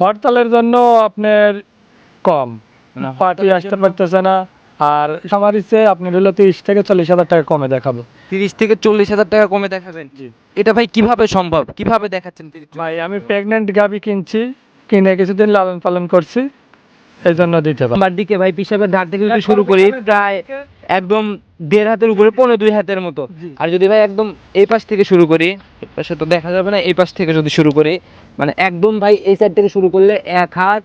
হরতালের জন্য আপনার কম। মানে পার্টি আসতে পারতেছে না। আর সামারিতে আপনার হলো তিরিশ থেকে চল্লিশ হাজার টাকা কমে দেখাবো। তিরিশ থেকে চল্লিশ হাজার টাকা কমে দেখাবেন? এটা ভাই কীভাবে সম্ভব? কীভাবে দেখাচ্ছেন ভাই আমি প্রেগনেন্ট গাবি কিনছি কিনে কিছুদিন লালন পালন করছি এই জন্য দিতে পারি আমার দিকে ভাই পিসাবের ধার থেকে শুরু করি প্রায় একদম দেড় হাতের উপরে পনেরো দুই হাতের মতো। আর যদি ভাই একদম এই পাশ থেকে শুরু করি এই পাশে তো দেখা যাবে না এই পাশ থেকে যদি শুরু করি মানে একদম ভাই এই সাইড থেকে শুরু করলে এক হাত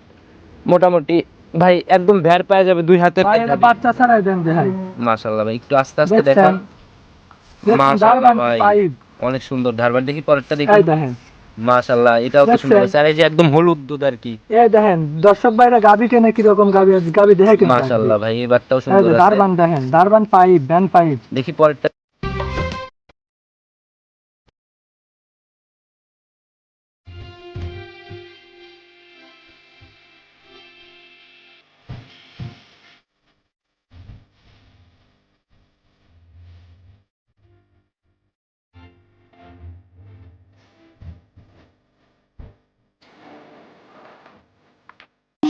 মোটামুটি ভাই একদম ভ্যার পাওয়া যাবে দুই হাতের বাচ্চা ছাড়াই দেন ভাই। মাশাল্লাহ ভাই একটু আস্তে আস্তে? দেখান। মাশাআল্লাহ ভাই। অনেক সুন্দর ধারবার দেখি পরেরটা দেখি। মাশাল্লাহ এটাও তো সুন্দর স্যার এই যে একদম হলুদ দুধ আর কি। এই দেখেন দর্শক ভাইরা গাবি কেনে কীরকম গাবি গাবি দেখে কিনতে মাশাল্লাহ ভাই এবারটাও সুন্দর আছে। দারবান দেখেন দারবান পাইপ ব্যান পাইপ। দেখি পরেরটা।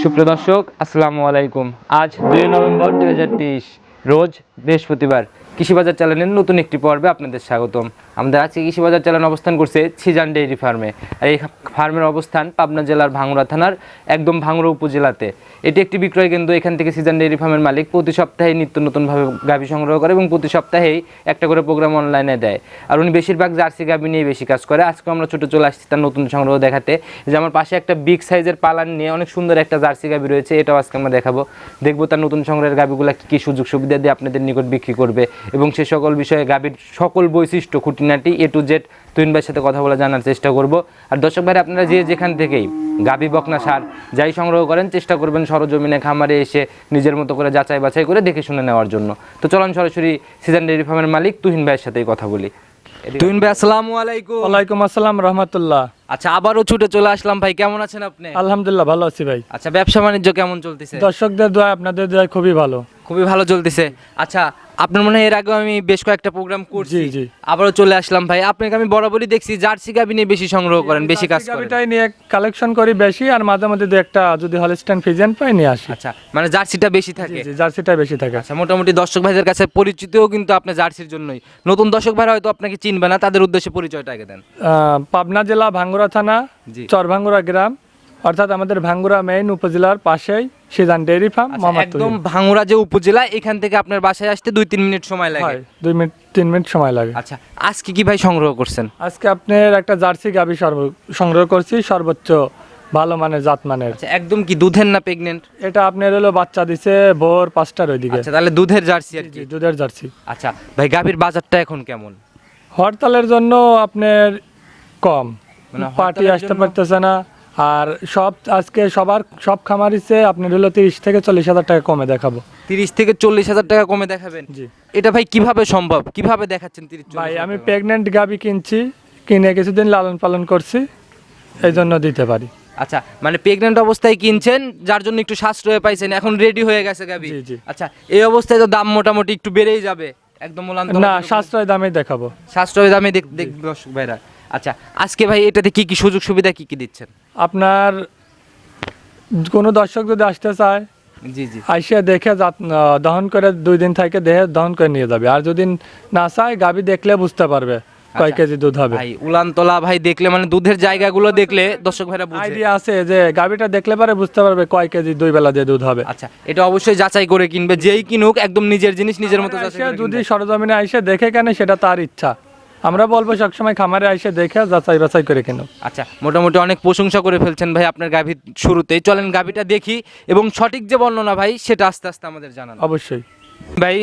সুপ্রিয় দর্শক, আসসালামু আলাইকুম। আজ দুই নভেম্বর দুই হাজার তেইশ, রোজ বৃহস্পতিবার কৃষিবাজার চ্যানেলের নতুন একটি পর্বে আপনাদের স্বাগতম। আমাদের আজকে কৃষিবাজার চ্যানেল অবস্থান করছে ছিজান ডেইরি ফার্মে। আর এই ফার্মের অবস্থান পাবনা জেলার ভাঙড়া থানার একদম ভাঙড়া উপজেলাতে। এটি একটি বিক্রয় কেন্দ্র, এখান থেকে সিজন ডেইরি ফার্মের মালিক প্রতি সপ্তাহে নিত্য নতুনভাবে গাভী সংগ্রহ করে এবং প্রতি সপ্তাহেই একটা করে প্রোগ্রাম অনলাইনে দেয়। আর উনি বেশিরভাগ জার্সি গাভী নিয়ে বেশি কাজ করে। আজকে আমরা ছোটো চলে আসছি তার নতুন সংগ্রহ দেখাতে। যে আমার পাশে একটা বিগ সাইজের পালান নিয়ে অনেক সুন্দর একটা জার্সি গাভী রয়েছে, এটাও আজকে আমরা দেখাবো। দেখব তার নতুন সংগ্রহের গাভীগুলো কী কী সুযোগ সুবিধা দিয়ে আপনাদের নিকট বিক্রি করবে এবং সে সকল বিষয়ে গাভীর সকল বৈশিষ্ট্য খুঁটিনাটি এ টু জেড তুইন ভাইয়ের সাথে কথা বলে জানার চেষ্টা করব। আর দর্শক ভাই আপনারা যে যেখান থেকেই গাবি বকনা সার যাই সংগ্রহ করেন চেষ্টা করবেন সরজমিনে খামারে এসে নিজের মতো করে যাচাই বাছাই করে দেখে শুনে নেওয়ার জন্য। তো চলুন সরাসরি সিজন ডেয়ারি ফার্মের মালিক তুহিন ভাইয়ের সাথেই কথা বলি। তুহিন ভাই আসসালামু আলাইকুম। ওয়ালাইকুম আসসালাম রহমতুল্লাহ। আচ্ছা আবারও ছুটে চলে আসলাম ভাই কেমন আছেন আপনি? আলহামদুলিল্লাহ ভালো আছি ভাই। আচ্ছা ব্যবসা বাণিজ্য কেমন চলতেছে? দর্শকদের দোয়া আপনাদের দোয়া খুবই ভালো। খুবই ভালো চলতেছে। আচ্ছা আপনার মনে হয় এর আগেও আমি বেশ কয়েকটা প্রোগ্রাম করছি। জি। আবারও চলে আসলাম ভাই। আপনাকে আমি বরাবরই দেখছি জার্সি গাবি নিয়ে বেশি সংগ্রহ করেন বেশি কাজ করেন। গাবিটাই নিয়ে কালেকশন করি বেশি আর মাঝে মধ্যে দু একটা যদি হলস্টাইন ফিজেন পাই নিয়ে আসি। আচ্ছা মানে জার্সিটা বেশি থাকে? জি জার্সিটা বেশি থাকে। আচ্ছা মোটামুটি দর্শক ভাইদের কাছে পরিচিতও কিন্তু আপনি জার্সির জন্যই। নতুন দর্শক ভাইরা হয়তো আপনাকে চিনবে না তাদের উদ্দেশ্যে পরিচয়টা আগে দেন। পাবনা জেলা ভাঙ্গুরা থানা চরভাঙ্গুরা গ্রাম। অর্থাৎ আমাদের ভাঙ্গুরা মেইন উপজেলার পাশেই সিজান ডেয়ারি ফার্ম আচ্ছা, একদম ভাঙুরা যে উপজেলা এখান থেকে আপনার বাসায় আসতে দুই তিন মিনিট সময় লাগে। দুই মিনিট তিন মিনিট সময় লাগে। আচ্ছা আজকে কি ভাই সংগ্রহ করছেন? আজকে আপনার একটা জার্সি গাবি সংগ্রহ করছি সর্বোচ্চ ভালো মানের জাত মানের। আচ্ছা একদম কি দুধের না প্রেগনেন্ট এটা আপনার হলো বাচ্চা দিছে ভোর পাঁচটার ওইদিকে। আচ্ছা তাহলে দুধের জার্সি আর কি। দুধের জার্সি। আচ্ছা ভাই গাভীর বাজারটা এখন কেমন? হরতালের জন্য আপনার কম। মানে পার্টি আসতে পারতেছে না। আর সব আজকে সবার সব খামারিছে আপনার হলো তিরিশ থেকে চল্লিশ হাজার টাকা কমে দেখাবো। তিরিশ থেকে চল্লিশ হাজার টাকা কমে দেখাবেন? জি। এটা ভাই কীভাবে সম্ভব? কীভাবে দেখাচ্ছেন তিরিশ ভাই আমি প্রেগনেন্ট গাবি কিনছি কিনে কিছুদিন লালন পালন করছি এই জন্য দিতে পারি। আচ্ছা মানে প্রেগনেন্ট অবস্থায় কিনছেন যার জন্য একটু সাশ্রয় পাইছেন এখন রেডি হয়ে গেছে গাবি? জি, জি। আচ্ছা এই অবস্থায় তো দাম মোটামুটি একটু বেড়েই যাবে একদম মোলান্ত না সাশ্রয় দামে দেখাবো। সাশ্রয় দামে দেখ দেখ দর্শক ভাইরা। আচ্ছা আজকে ভাই এটাতে কি কি সুযোগ সুবিধা কি কি দিচ্ছেন? আপনার কোনো দর্শক যদি আসতে চায় জি জি। আইসে দেখে দহন করে দুই দিন থেকে দেহে দহন করে নিয়ে যাবে। আর যদি না চায় গাবি দেখলে বুঝতে পারবে কয় আচ্ছা। কেজি দুধ হবে। ভাই উলানতলা ভাই দেখলে মানে দুধের জায়গাগুলো দেখলে দর্শক ভাইরা বুঝে। আইডিয়া আছে যে গাবিটা দেখলে পারে বুঝতে পারবে কয় কেজি দুই বেলা দিয়ে দুধ হবে। আচ্ছা এটা অবশ্যই যাচাই করে কিনবে যেই কিনুক একদম নিজের জিনিস নিজের মতো যাচাই যদি সরজমিনে আইসে দেখে কেন সেটা তার ইচ্ছা। আমরা বলব সবসময় খামারে আইসে দেখে যাচাই বাছাই করে কেন আচ্ছা মোটামুটি অনেক প্রশংসা করে ফেলছেন ভাই আপনার গাভীর শুরুতেই। চলেন গাভীটা দেখি এবং সঠিক যে বর্ণনা ভাই সেটা আস্তে আস্তে আমাদের জানান। অবশ্যই। ভাই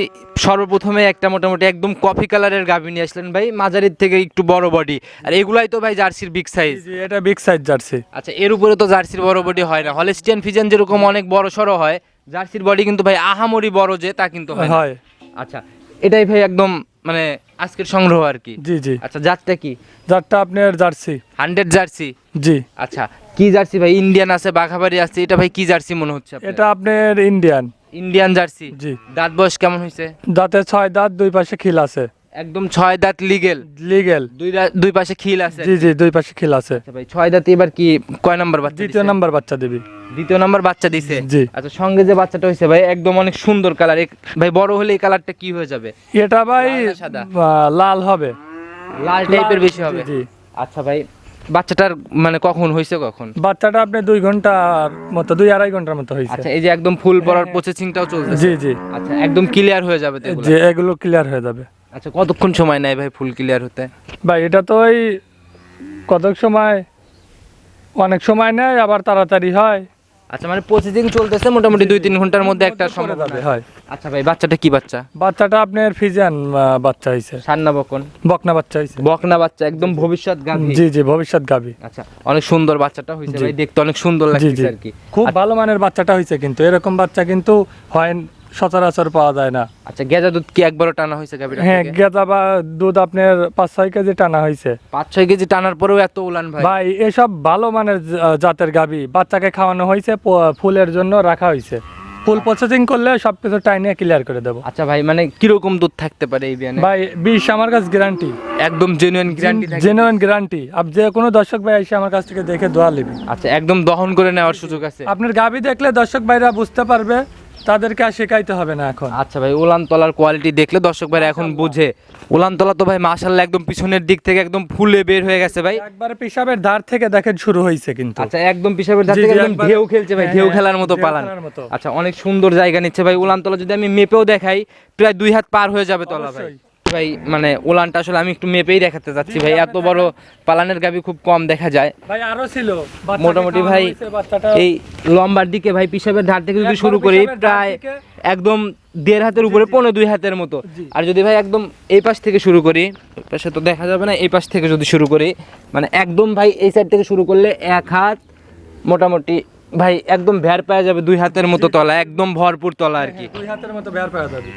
সর্বপ্রথমে একটা মোটামুটি একদম কফি কালারের গাভী নিয়ে আসলেন ভাই মাঝারির থেকে একটু বড় বডি আর এগুলাই তো ভাই জার্সির বিগ সাইজ এটা বিগ সাইজ জার্সি। আচ্ছা এর উপরে তো জার্সির বড় বডি হয় না। হলেস্টিয়ান ফিজেন যেরকম অনেক বড় সড়ো হয় জার্সির বডি কিন্তু ভাই আহামরি বড় যে তা কিন্তু হয় হয়। আচ্ছা এটাই ভাই একদম মানে আজকের সংগ্রহ আর কি? জি জি। আচ্ছা জাতটা কি? জাতটা আপনার জার্সি। Hundred jersey? জি। আচ্ছা কি জার্সি ভাই? ইন্ডিয়ান আছে বাঘাবাড়ি আছে এটা ভাই কি জার্সি মনে হচ্ছে আপনার? এটা আপনার ইন্ডিয়ান। Indian jersey? জি। দাঁত বয়স কেমন হয়েছে? দাঁতে ছয় দাঁত দুই পাশে খিল আছে। একদম ছয় দাঁত লিগেল লিগেল দুই দুই পাশে খিল আছে। জি জি দুই পাশে খিল আছে। আচ্ছা ভাই ছয় দাঁত এবার কি কয় নাম্বার বাচ্চা দ্বিতীয় নাম্বার বাচ্চা দিবি। দ্বিতীয় নাম্বার বাচ্চা দিছে? জি। আচ্ছা সঙ্গে যে বাচ্চাটা হয়েছে ভাই একদম অনেক সুন্দর কালার ভাই বড় হলে এই কালারটা কি হয়ে যাবে? এটা ভাই লাল সাদা? লাল হবে। লাল টাইপের বেশি হবে? জি আচ্ছা ভাই বাচ্চাটার মানে কখন হয়েছে কখন? বাচ্চাটা আপনি দুই ঘণ্টার মতো দুই আড়াই ঘণ্টার মতো হয়েছে আচ্ছা এই যে একদম ফুল পড়ার প্রসেসিংটাও চলছে জি জি। আচ্ছা একদম ক্লিয়ার হয়ে যাবে যে এগুলো? ক্লিয়ার হয়ে যাবে। আচ্ছা কতক্ষণ সময় নেয় ভাই ফুল ক্লিয়ার হতে? ভাই এটা তো ওই কতক সময়? অনেক সময় নেয় আবার তাড়াতাড়ি হয়। আচ্ছা মানে প্রসেসিং চলতেছে মোটামুটি দুই তিন ঘণ্টার মধ্যে একটা যাবে হয় আচ্ছা ভাই বাচ্চাটা কি বাচ্চা? বাচ্চাটা আপনার ফিজান বাচ্চা হয়েছে সান্না বকন। বকনা বাচ্চা হয়েছে বকনা বাচ্চা একদম ভবিষ্যৎ গাভী। জি জি ভবিষ্যৎ গাবি আচ্ছা অনেক সুন্দর বাচ্চাটা হয়েছে ভাই দেখতে অনেক সুন্দর লাগছে আর কি। খুব ভালো মানের বাচ্চাটা হয়েছে কিন্তু এরকম বাচ্চা কিন্তু হয় সচরাচর পাওয়া যায় না। আচ্ছা গেজা দুধ কি একবারও টানা হয়েছে গাভীটা হ্যাঁ? গেদা বা দুধ আপনার পাঁচ ছয় কেজি টানা হয়েছে। পাঁচ ছয় কেজি টানার পরেও এত উলান ভাই। ভাই এসব ভালো মানের জাতের গাবি বাচ্চাকে খাওয়ানো হয়েছে ফুলের জন্য রাখা হয়েছে। ফুল প্রসেসিং করলে সবকিছু টাইনে ক্লিয়ার করে দেবো। আচ্ছা ভাই মানে কীরকম দুধ থাকতে পারে এই বিয়ানে? ভাই বিশ আমার কাছে গ্যারান্টি একদম জেনুইন গ্যারান্টি জেনুইন গ্যারান্টি আপ যে কোনো দর্শক ভাই এসে আমার কাছ থেকে দেখে দোয়া নেবে। আচ্ছা একদম দহন করে নেওয়ার সুযোগ আছে। আপনার গাবি দেখলে দর্শক ভাইরা বুঝতে পারবে তাদেরকে আর শেখাইতে হবে না এখন। আচ্ছা ভাই উলান তলার কোয়ালিটি দেখলে দর্শক ভাই এখন বুঝে। উলান তলা তো ভাই মাশাল্লাহ একদম পিছনের দিক থেকে একদম ফুলে বের হয়ে গেছে ভাই। একবারে পেশাবের ধার থেকে দেখেন শুরু হয়েছে কিন্তু। আচ্ছা একদম পেশাবের ধার থেকে একদম ঢেউ খেলছে ভাই হ্যাঁ, ঢেউ হ্যাঁ, খেলার মতো পালান। আচ্ছা অনেক সুন্দর জায়গা নিচ্ছে ভাই উলান তলা যদি আমি মেপেও দেখাই প্রায় দুই হাত পার হয়ে যাবে তলা ভাই। ভাই মানে উলানটা আসলে আমি একটু মেপেই দেখাতে যাচ্ছি ভাই। এত বড় পালানের গাবি খুব কম দেখা যায়। ভাই আরও ছিল। মোটামুটি ভাই এই লম্বার দিকে ভাই পিসাবের ধার থেকে যদি শুরু করি প্রায় একদম দেড় হাতের উপরে পনেরো দুই হাতের মতো। আর যদি ভাই একদম এই পাশ থেকে শুরু করি পাশে তো দেখা যাবে না এই পাশ থেকে যদি শুরু করি মানে একদম ভাই এই সাইড থেকে শুরু করলে এক হাত মোটামুটি ভাই একদম ভ্যার পাওয়া যাবে দুই হাতের মতো তলা একদম ভরপুর তলা আর কি। দুই হাতের মতো বের পাওয়া যাবে।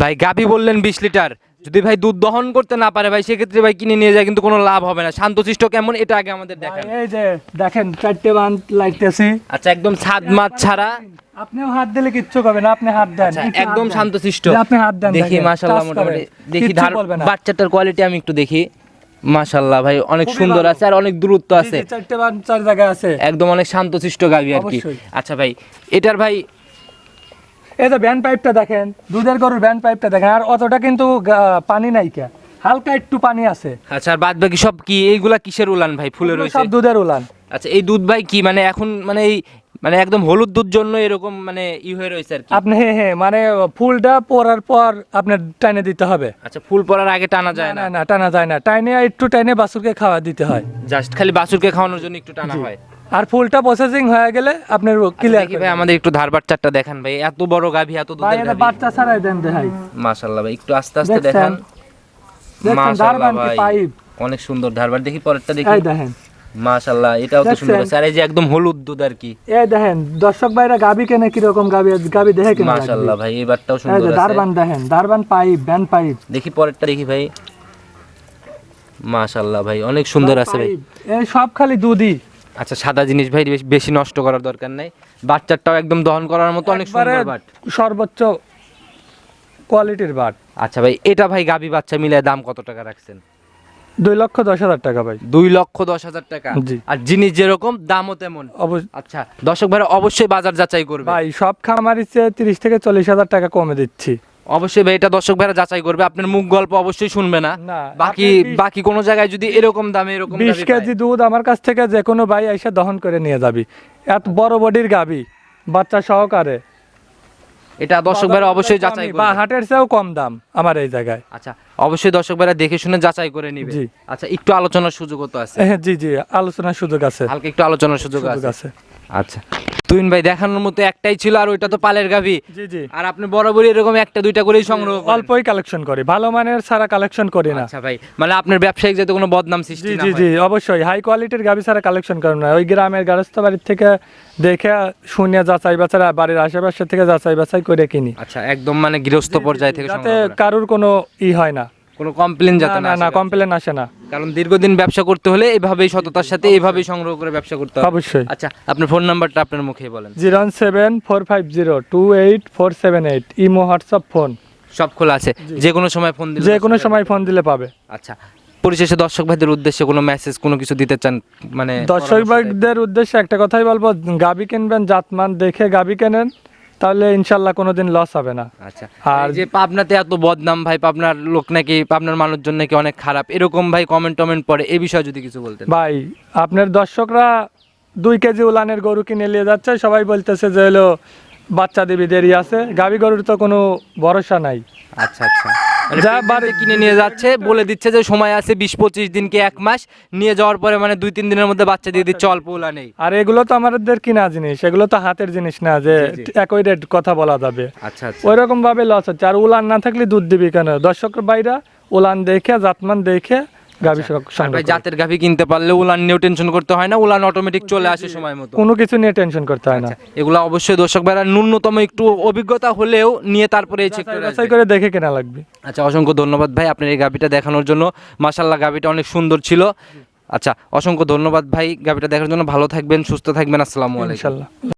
ভাই গাবি বললেন বিশ লিটার। যদি ভাই দুধ দহন করতে না পারে ভাই সেক্ষেত্রে ভাই কিনে নিয়ে যায় কিন্তু কোনো লাভ হবে না। শান্তশিষ্ট কেমন? এটা আগে আমাদের দেখান। এই যে দেখেন চারটে বান লাগতেছি। আচ্ছা একদম ছাদ মাছ ছাড়া। আপনিও হাত দিলে কিচ্ছু হবে না আপনি হাত দেন। আচ্ছা, একদম শান্তশিষ্ট আপনি হাত দেন দেখি মাশাআল্লাহ মোটামুটি দেখি বাচ্চাটার কোয়ালিটি আমি একটু দেখি। মাশাআল্লাহ ভাই অনেক সুন্দর আছে আর অনেক দূরত্ব আছে। চারটে বান চার জায়গায় আছে। একদম অনেক শান্তশিষ্ট গাবি আর কি। আচ্ছা ভাই এটার ভাই এই যে ব্যান্ড পাইপটা দেখেন দুধের গরুর ব্যান্ড পাইপটা দেখেন আর অতটা কিন্তু পানি নাই কে। হালকা একটু পানি আছে। আচ্ছা আর বাদ বাকি সব কি এইগুলা কিসের উলান ভাই? ফুলে এগুলো রয়েছে সব দুধের উলান। আচ্ছা এই দুধ ভাই কি মানে এখন মানে এই মানে একদম হলুদ দুধ জন্য এরকম মানে ই হয়ে রয়েছে আর কি? আপনি হ্যাঁ হ্যাঁ মানে ফুলটা পরার পর আপনার টাইনে দিতে হবে। আচ্ছা ফুল পরার আগে টানা যায় না? না না টানা যায় না। টাইনে একটু টাইনে বাছুরকে খাওয়া দিতে হয়। জাস্ট খালি বাছুরকে খাওয়ানোর জন্য একটু টানা হয়। আর ফুলটা প্রসেসিং হয়ে গেলে আপনার আচ্ছা, ক্লিয়ার দেখি ভাই আমাদের একটু ধারবার চারটা দেখান ভাই এত বড় গাভী এত দুধের গাভী। বাচ্চা ছাড়াই দেন দেখাই। মাশাআল্লাহ ভাই একটু আস্তে আস্তে? দেখান। মাশাআল্লাহ কি ভাই পাইপ। অনেক সুন্দর ধারবার দেখি পরেরটা দেখি। এই দেখেন। মাশাআল্লাহ এটাও তো সুন্দর? আছে। আর এই যে একদম হলুদ দুধ আর কি। এই দেখেন দর্শক ভাইরা গাবি কেনে কীরকম গাবি গাবি দেখে কিনা মাশাআল্লাহ ভাই এবারটাও সুন্দর আছে। দারবান দেখেন দারবান পাইপ ব্যান পাইপ। দেখি পরেরটা দেখি ভাই। মাশাআল্লাহ ভাই অনেক সুন্দর আছে ভাই। এই সব খালি দুধই। আচ্ছা সাদা জিনিস ভাই বেশ- নষ্ট করার দরকার নাই। বাচ্চাটাও একদম দহন করার মতো অনেক সুন্দর বাট। সর্বোচ্চ কোয়ালিটির বাট। আচ্ছা ভাই এটা ভাই গাবি বাচ্চা মিলে দাম কত টাকা রাখছেন? দুই লক্ষ দশ হাজার টাকা ভাই। দুই লক্ষ দশ হাজার টাকা? আর জিনিস যেরকম দামও তেমন? আচ্ছা দর্শক ভাই অবশ্যই বাজার যাচাই করবে। ভাই সব খামারির চেয়ে তিরিশ থেকে চল্লিশ হাজার টাকা কমে দিচ্ছি। অবশ্যই ভাই এটা দর্শক ভাইরা যাচাই করবে। আপনার মুখ গল্প অবশ্যই শুনবে না। বাকি বাকি কোন জায়গায় যদি এরকম দামে এরকম বিশ দামে কেজি দুধ আমার কাছ থেকে যে কোনো ভাই এসে দহন করে নিয়ে যাবি। এত বড় বডির গাবি বাচ্চা সহকারে। এটা দর্শক ভাইরা অবশ্যই যাচাই করবে। বা হাটের চেয়েও কম দাম আমার এই জায়গায়। আচ্ছা অবশ্যই দর্শক ভাইরা দেখে শুনে যাচাই করে নিবে। জি। আচ্ছা একটু আলোচনার সুযোগও তো আছে। হ্যাঁ জি জি আলোচনার সুযোগ আছে। হালকা একটু আলোচনার সুযোগ সুযোগ আছে। আচ্ছা। তুইন ভাই দেখানোর মতো একটাই ছিল আর ওইটা তো পালের গাভি। জি জি। আর আপনি বরাবরই এরকম একটা দুইটা করেই সংগ্রহ। অল্পই কালেকশন করি ভালো মানের সারা কালেকশন করি না। আচ্ছা ভাই মানে আপনার ব্যবসায়িক যাতে কোনো বদনাম সৃষ্টি জি না জি জি অবশ্যই। হাই কোয়ালিটির গাবি ছাড়া কালেকশন করেন না। ওই গ্রামের গারস্থ বাড়ির থেকে দেখে শুনে যাচাই বাছাই বাড়ির আশেপাশে থেকে যাচাই বাছাই করে কিনি। আচ্ছা একদম মানে গৃহস্থ পর্যায় থেকে যাতে। কারুর কোনো ই হয় না। কোনো কমপ্লেন যাতে না না কমপ্লেন আসে না কারণ দীর্ঘদিন ব্যবসা করতে হলে এইভাবেই সততার সাথে এইভাবেই সংগ্রহ করে ব্যবসা করতে হবে। অবশ্যই। আচ্ছা আপনার ফোন নাম্বারটা আপনার মুখেই বলেন। Zero seven four five zero two eight four seven eight imo WhatsApp phone. সব খোলা আছে। যে কোনো সময় ফোন দিলে যে কোনো সময় ফোন দিলে পাবে। আচ্ছা পরিশেষে দর্শক ভাইদের উদ্দেশ্যে কোনো মেসেজ কোনো কিছু দিতে চান মানে দর্শক ভাইদের উদ্দেশ্যে একটা কথাই বলব গাবি কিনবেন জাতমান দেখে গাবি কেনেন। তাহলে ইনশাল্লাহ কোনোদিন লস হবে না। আচ্ছা আর যে পাবনাতে এত বদনাম ভাই পাবনার লোক নাকি পাবনার মানুষজন নাকি অনেক খারাপ এরকম ভাই কমেন্ট টমেন্ট পড়ে এ বিষয়ে যদি কিছু বলতেন। ভাই আপনার দর্শকরা দুই কেজি উলানের গরু কিনে নিয়ে যাচ্ছে সবাই বলতেছে যে হলো বাচ্চা দেবী দেরি আছে গাবি গরুর তো কোনো ভরসা নাই। আচ্ছা আচ্ছা। যা বাড়ি- কিনে নিয়ে যাচ্ছে বলে দিচ্ছে যে সময় আছে বিশ পঁচিশ দিনকে এক মাস নিয়ে যাওয়ার পরে মানে দুই তিন দিনের মধ্যে বাচ্চা দিয়ে দিচ্ছে অল্প ওলা নেই। আর এগুলো তো আমাদের কিনা জিনিস এগুলো তো হাতের জিনিস না যে। একই রেট কথা বলা যাবে। আচ্ছা আচ্ছা। ওই রকম ভাবে লস হচ্ছে। আর উলান না থাকলে দুধ দিবি কেন? দর্শক বাইরা উলান দেখে জাতমান দেখে গাবি আর সংগ্রহ জাতের গাভি কিনতে পারলে উলান নিয়েও টেনশন করতে হয় না উলান অটোমেটিক চলে আসে সময় মতো। কোনো কিছু নিয়ে টেনশন করতে হয় না। আচ্ছা এগুলো অবশ্যই দর্শক ভাইরা ন্যূনতম একটু অভিজ্ঞতা হলেও নিয়ে তারপরে এই বাছাই করে দেখে কেনা লাগবে। আচ্ছা অসংখ্য ধন্যবাদ ভাই আপনার এই গাভিটা দেখানোর জন্য। মাশাল্লাহ গাভিটা অনেক সুন্দর ছিল। আচ্ছা অসংখ্য ধন্যবাদ ভাই গাভীটা দেখার জন্য। ভালো থাকবেন সুস্থ থাকবেন। আসসালামু আলাইকুম।